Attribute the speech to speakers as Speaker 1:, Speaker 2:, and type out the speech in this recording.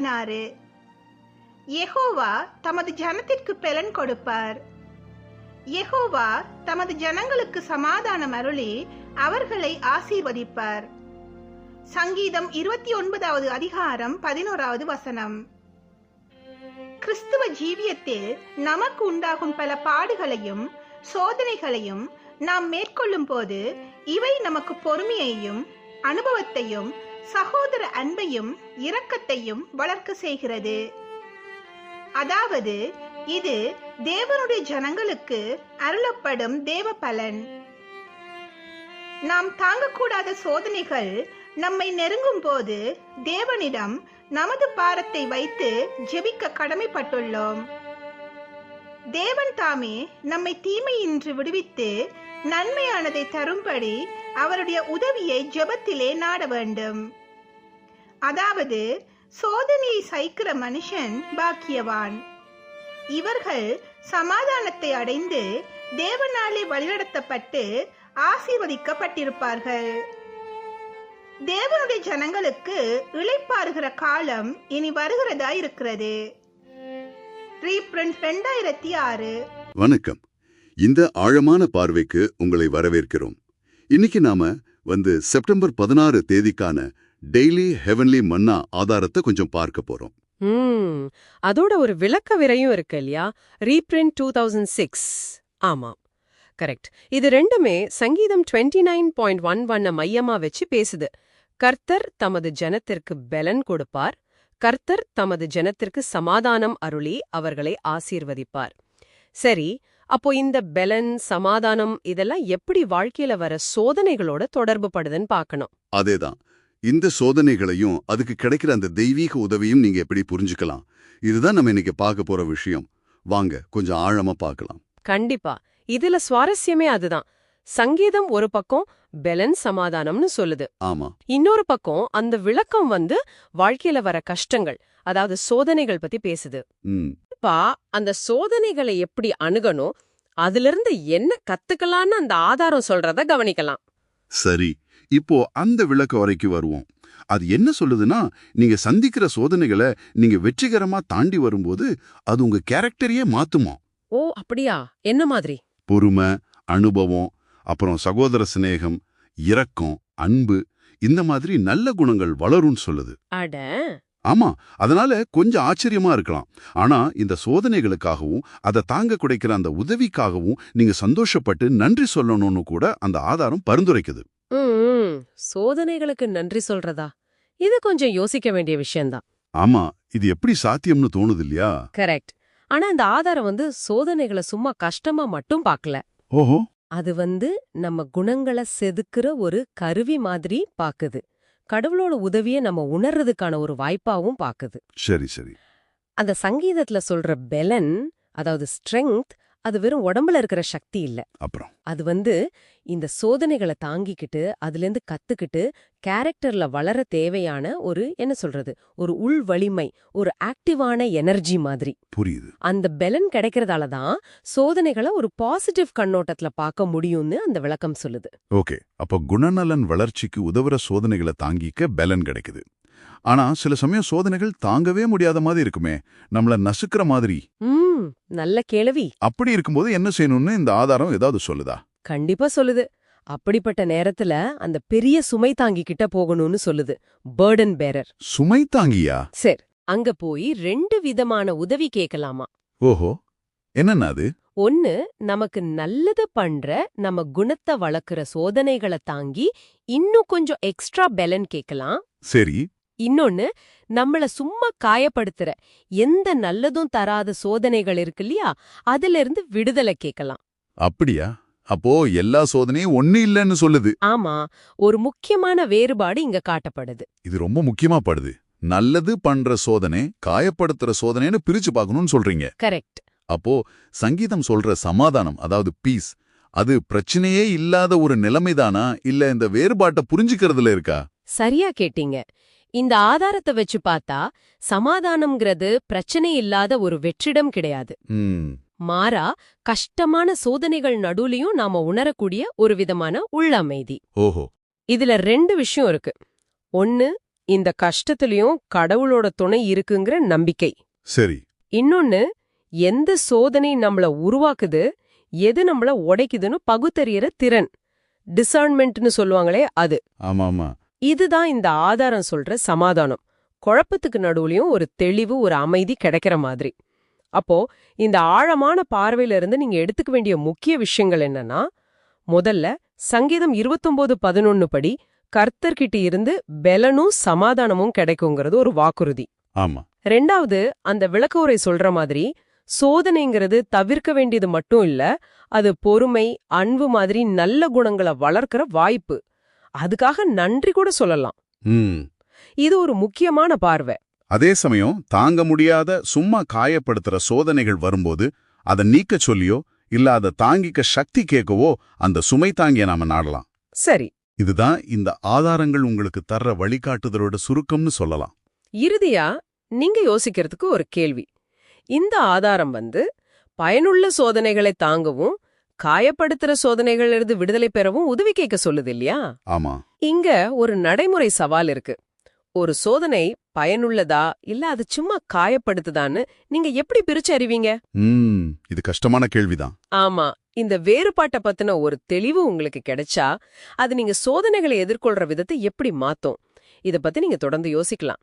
Speaker 1: பதினாறு எகோவா தமது ஜனத்திற்கு பெலன் கொடுப்பார். எகோவா தமது ஜனங்களுக்கு சமாதானம் அருளி அவர்களை ஆசீர்வதிப்பார். சங்கீதம் இருபத்தி ஒன்பதாவது அதிகாரம் பதினோராவது வசனம். கிறிஸ்துவ ஜீவியத்தில் நமக்கு உண்டாகும் பல பாடுகளையும் சோதனைகளையும் நாம் மேற்கொள்ளும் போது இவை நமக்கு பொறுமையையும் அனுபவத்தையும் சகோதர அன்பையும் இரக்கத்தையும் வளர்க்க செய்கிறது. அதாவது இது தேவனுடைய ஜனங்களுக்கு அருளப்படும் தேவ பலன். நாம் தாங்கக்கூடாத சோதனைகள் நம்மை நெருங்கும் போது தேவனிடம் நமது பாரத்தை வைத்து ஜெபிக்க கடமைப்பட்டுள்ளோம். தேவன் தாமே நம்மை தீமையின்றி விடுவித்து நன்மையானதை தரும்படி அவருடைய உதவியை ஜெபத்திலே நாட வேண்டும். அதாவது சோதனையை சகிக்கிற மனுஷன் பாக்கியவான். இவர்கள் சமாதானத்தை அடைந்து தேவனாலே வழிநடத்தப்பட்டு ஆசீர்வதிக்கப்பட்டிருப்பார்கள். தேவனுடைய ஜனங்களுக்கு இழைப்பாருகிற காலம் இனி வருகிறதா இருக்கிறது. ரெண்டாயிரத்தி ஆறு.
Speaker 2: வணக்கம். இந்த ஆழமான பார்வைக்கு உங்களை வரவேற்கிறோம். இன்னைக்கு நாம வந்து செப்டம்பர் பதினாறு தேதிக்கான டெய்லி ஹெவன்லி மன்னா ஆதாரத்தை கொஞ்சம் பார்க்க போறோம்.
Speaker 3: அதோட ஒரு விளக்க விரையும் இருக்கு இல்லையா? Reprint two thousand six. ஆமாம் கரெக்ட். இது ரெண்டுமே சங்கீதம் டுவெண்ட்டி நைன் பாயிண்ட் ஒன் ஒன்ன மையமா வச்சு பேசுது. கர்த்தர் தமது ஜனத்திற்கு பெலன் கொடுப்பார். கர்த்தர் தமது ஜனத்திற்கு சமாதானம் அருளி அவர்களை ஆசீர்வதிப்பார். சரி அப்போ இந்த பெலன் சமாதானம் இதெல்லாம் எப்படி வாழ்க்கையில வர சோதனைகளோட தொடர்பு படுதுன்னு பார்க்கணும்.
Speaker 2: அதேதான். இந்த சோதனைகளையும் அதுக்கு கிடைக்கிற அந்த தெய்வீக உதவியும் நீங்க எப்படி புரிஞ்சுக்கலாம்? இதுதான் நம்ம இன்னைக்கு பார்க்க போற விஷயம். வாங்க கொஞ்சம் ஆழமா பார்க்கலாம்.
Speaker 3: கண்டிப்பா. இதுல சுவாரஸ்யமே அதுதான். சங்கீதம் ஒரு பக்கம் பெலன் சமாதானம்னு சொல்லுது.
Speaker 2: ஆமா.
Speaker 3: இன்னொரு பக்கம் அந்த விளக்கம் வந்து வாழ்க்கையில வர கஷ்டங்கள் அதாவது சோதனைகள் பத்தி பேசுது. பா அந்த சோதனைகளை எப்படி அணுகணும் அதிலிருந்து என்ன கத்துக்கலாம்னு அந்த ஆதாரம் சொல்றத கவனிக்கலாம்.
Speaker 4: சரி. இப்போ அந்த விளக்க வரைக்கும் வருவோம். அது என்ன சொல்லுதுன்னா நீங்க சந்திக்கிற சோதனைகளை நீங்க வெற்றிகரமா தாண்டி வரும்போது அது உங்க கேரக்டரையே மாத்துமா?
Speaker 3: ஓ அப்படியா? என்ன மாதிரி?
Speaker 4: பொறுமை அனுபவம் அப்புறம் சகோதர சிநேகம் இரக்கம் அன்பு இந்த மாதிரி நல்ல குணங்கள் வளரும்னு சொல்லுது.
Speaker 3: அட.
Speaker 4: ஆமா அதனால கொஞ்சம் ஆச்சரியமா இருக்கலாம். ஆனா இந்த சோதனைகளுக்காகவும் அதை தாங்க குடைக்கிற அந்த உதவிக்காகவும் நீங்க சந்தோஷப்பட்டு நன்றி சொல்லணும்னு கூட அந்த ஆதாரம் பரிந்துரைக்குது.
Speaker 3: சோதனைகளுக்கு நன்றி சொல்றதா? இது கொஞ்சம் யோசிக்க வேண்டிய விஷயம்தான்.
Speaker 4: ஆமா இது எப்படி சாத்தியம்னு தோணுது இல்லையா
Speaker 3: கரெக்ட். ஆனா இந்த ஆதாரம் வந்து சோதனைகளை சும்மா கஷ்டமா மட்டும் பார்க்கல.
Speaker 4: ஓஹோ.
Speaker 3: அது வந்து நம்ம குணங்களை செதுக்குற ஒரு கருவி மாதிரி பாக்குது கடவுளோட உதவிய நம்ம உணர்றதுக்கான ஒரு வாய்ப்பாவும் பாக்குது
Speaker 4: சரி சரி.
Speaker 3: அந்த சங்கீதத்துல சொல்ற பெலன் அதாவது ஸ்ட்ரெங்க் அது வெறும் உடம்புல இருக்கிற சக்தி இல்ல.
Speaker 4: அப்புறம்?
Speaker 3: அது வந்து இந்த சோதனைகளை தாங்கிக்கிட்டு அதுலேருந்து கத்துக்கிட்டு கேரக்டர்ல வளர தேவையான ஒரு என்ன சொல்றது ஒரு உள் வலிமை ஒரு ஆக்டிவான எனர்ஜி மாதிரி.
Speaker 4: புரியுது.
Speaker 3: அந்த பெலன் கிடைக்கிறதால தான் சோதனைகளை ஒரு பாசிட்டிவ் கண்ணோட்டத்துல பார்க்க முடியும்னு அந்த விளக்கம் சொல்லுது.
Speaker 4: ஓகே. அப்போ குணநலன் வளர்ச்சிக்கு உதவுற சோதனைகளை தாங்கிக்க பலன் கிடைக்குது. ஆனா சில சமயம் சோதனைகள் தாங்கவே முடியாத மாதிரி இருக்குமே. நம்மள நசுக்கிற மாதிரி.
Speaker 3: ம் நல்ல கேள்வி.
Speaker 4: அப்படி இருக்கும்போது என்ன செய்யணும்னு இந்த ஆதாரம் ஏதாவது சொல்லுதா?
Speaker 3: கண்டிப்பா சொல்லுது. அப்படிப்பட்ட நேரத்துல அந்த பெரிய சுமை தாங்கிக்கிட்ட போகணும்னு சொல்லுது. பேர்டன் பேரர்
Speaker 4: சுமை தாங்கியா?
Speaker 3: சரி அங்க போய் ரெண்டு விதமான உதவி கேட்கலாமா
Speaker 4: ஓஹோ என்னன்னா அது?
Speaker 3: ஒன்னு நமக்கு நல்லது பண்ற நம்ம குணத்தை வளர்க்குற சோதனைகளை தாங்கி இன்னும் கொஞ்சம் எக்ஸ்ட்ரா பெலன் கேட்கலாம்
Speaker 4: சரி
Speaker 3: இன்னொன்னு நம்மள சும்மா காயப்படுத்துற எந்த நல்லதும் தராத சோதனைகள் இருக்கு இல்லையா? அதுல இருந்து விடுதலை கேட்கலாம்.
Speaker 4: அப்படியா? அப்போ எல்லா சோதனையும் ஒண்ணு இல்லைன்னு சொல்லுது.
Speaker 3: ஆமா ஒரு முக்கியமான வேறுபாடு இங்க காட்டப்படுது.
Speaker 4: இது ரொம்ப முக்கியமா படுது. நல்லது பண்ற சோதனை காயப்படுத்துற சோதனைன்னு பிரிச்சு பார்க்கணும்னு சொல்றீங்க.
Speaker 3: கரெக்ட்.
Speaker 4: அப்போ சங்கீதம் சொல்ற சமாதானம் அதாவது பீஸ் அது பிரச்சனையே இல்லாத ஒரு நிலைமைதானா? இல்ல இந்த வேறுபாட்டை புரிஞ்சுக்கிறதுல இருக்கா?
Speaker 3: சரியா கேட்டீங்க. இந்த ஆதாரத்தை வச்சு பார்த்தா சமாதானம்ங்கிறது பிரச்சனை இல்லாத ஒரு வெற்றிடம் கிடையாது. மாறா கஷ்டமான சோதனைகள் நடுவுலயும் நாம உணரக்கூடிய ஒரு விதமான உள்ளமைதி
Speaker 4: ஓஹோ.
Speaker 3: இதுல ரெண்டு விஷயம் இருக்கு. ஒன்னு இந்த கஷ்டத்திலயும் கடவுளோட துணை இருக்குங்கிற நம்பிக்கை.
Speaker 4: சரி.
Speaker 3: இன்னொன்னு எந்த சோதனை நம்மள உருவாக்குது எது நம்மள உடைக்குதுன்னு பகுத்தறியற திறன். டிசர்ன்மெண்ட்னு சொல்லுவாங்களே அது.
Speaker 4: ஆமா ஆமா
Speaker 3: இதுதான் இந்த ஆதாரம் சொல்ற சமாதானம். குழப்பத்துக்கு நடுவுலயும் ஒரு தெளிவு ஒரு அமைதி கிடைக்கிற மாதிரி. அப்போ இந்த ஆழமான பார்வையில இருந்து நீங்க எடுத்துக்க வேண்டிய முக்கிய விஷயங்கள் என்னன்னா முதல்ல சங்கீதம் 29 பதினொன்னு படி கர்த்தர்கிட்ட இருந்து பெலனும் சமாதானமும் கிடைக்குங்கிறது ஒரு வாக்குறுதி.
Speaker 4: ஆமா.
Speaker 3: ரெண்டாவது அந்த விளக்க உரை சொல்ற மாதிரி சோதனைங்கிறது தவிர்க்க வேண்டியது மட்டும் இல்ல அது பொறுமை அன்பு மாதிரி நல்ல குணங்களை வளர்க்கிற வாய்ப்பு. அதுக்காக நன்றி கூட சொல்லலாம். இது ஒரு முக்கியமான பார்வை.
Speaker 4: அதே சமயம் தாங்க முடியாத சும்மா காயப்படுத்துற சோதனைகள் வரும்போது அதை நீக்க சொல்லியோ இல்ல அதை தாங்கிக்க சக்தி கேட்கவோ அந்த சுமை தாங்கிய நாம நாடலாம்.
Speaker 3: சரி.
Speaker 4: இதுதான் இந்த ஆதாரங்கள் உங்களுக்கு தர்ற வழிகாட்டுதலோட சுருக்கம்னு சொல்லலாம்.
Speaker 3: இறுதியா நீங்க யோசிக்கிறதுக்கு ஒரு கேள்வி. இந்த ஆதாரம் வந்து பயனுள்ள சோதனைகளை தாங்கவும் காயப்படுத்துற சோதனைகள் இருந்து விடுதலை பெறவும் உதவி கேட்க சொல்லுது இல்லையா?
Speaker 4: ஆமா.
Speaker 3: இங்க ஒரு நடைமுறை சவால் இருக்கு. ஒரு சோதனை பயனுள்ளதா இல்ல அது சும்மா காயப்படுத்துதான்னு நீங்க எப்படி பிரிச்சு அறிவீங்க?
Speaker 4: இது கஷ்டமான கேள்விதான்.
Speaker 3: ஆமா இந்த வேறுபாட்டை பத்தின ஒரு தெளிவு உங்களுக்கு கிடைச்சா அது நீங்க சோதனைகளை எதிர்கொள்ற விதத்தை எப்படி மாத்தும்? இத பத்தி நீங்க தொடர்ந்து யோசிக்கலாம்.